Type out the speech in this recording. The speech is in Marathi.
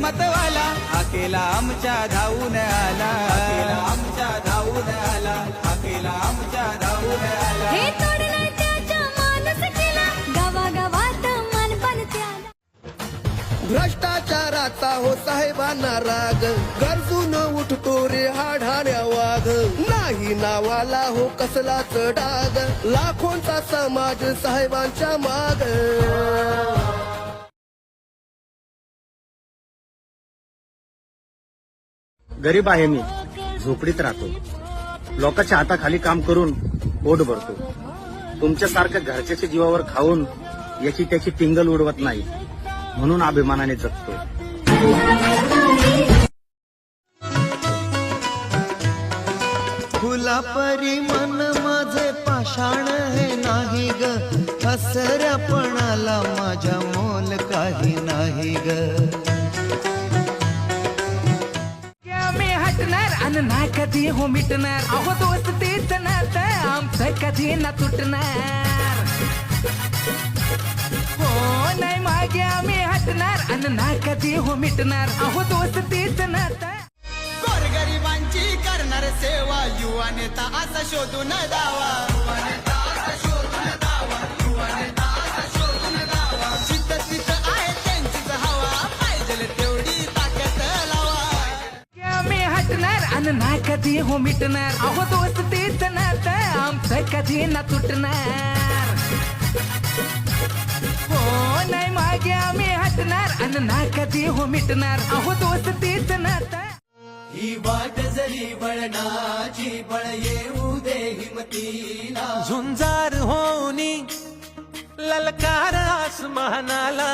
हिम्मतवाला हा केला आमच्या धावून आला. हा आमच्या धावून आला. हा केला. आमच्या धावून आला हे भ्रष्टाचाराचा हो साहेबांना राग. गरजून उठतो रे हा ढाण्या वाघ. नाही नावाला हो कसलाच डाग. लाखोंचा समाज साहेबांच्या माग. गरीब आहे मी. झोपडीत राहतो. लोकांच्या हाताखाली काम करून पोट भरतो. तुमच्यासारखं घरच्याच्या जीवावर खाऊन याची त्याची टिंगल उडवत नाही. म्हणून अभिमानाने जगतो फुलापरी मन माझे पाषाण हे नाही ग. हसऱ्यापणाला माझ्या मोल काही नाही ग. ना कधी हो मिटणार. अहो दोस्तीच नात आमचं कधी ना तुटणार. हो नाही मागे आम्ही हटणार आणि ना कधी हो मिटणार. अहो दोस्तीच नात गोरगरिबांची करणार सेवा युवा नेता असा शोधून दावा. हटणार ना कधी हो मिटणार? अहो दोस्तीच नात आमचं कधी ना तुटणार? हो नाही मागे आम्ही हटणार आणि ना कधी हो मिटणार? अहो दोस्तीच नात ही वाट जरी बळणाची बळ येऊ दे हिमतीला. झुंजार होनी ललकार आसमानाला.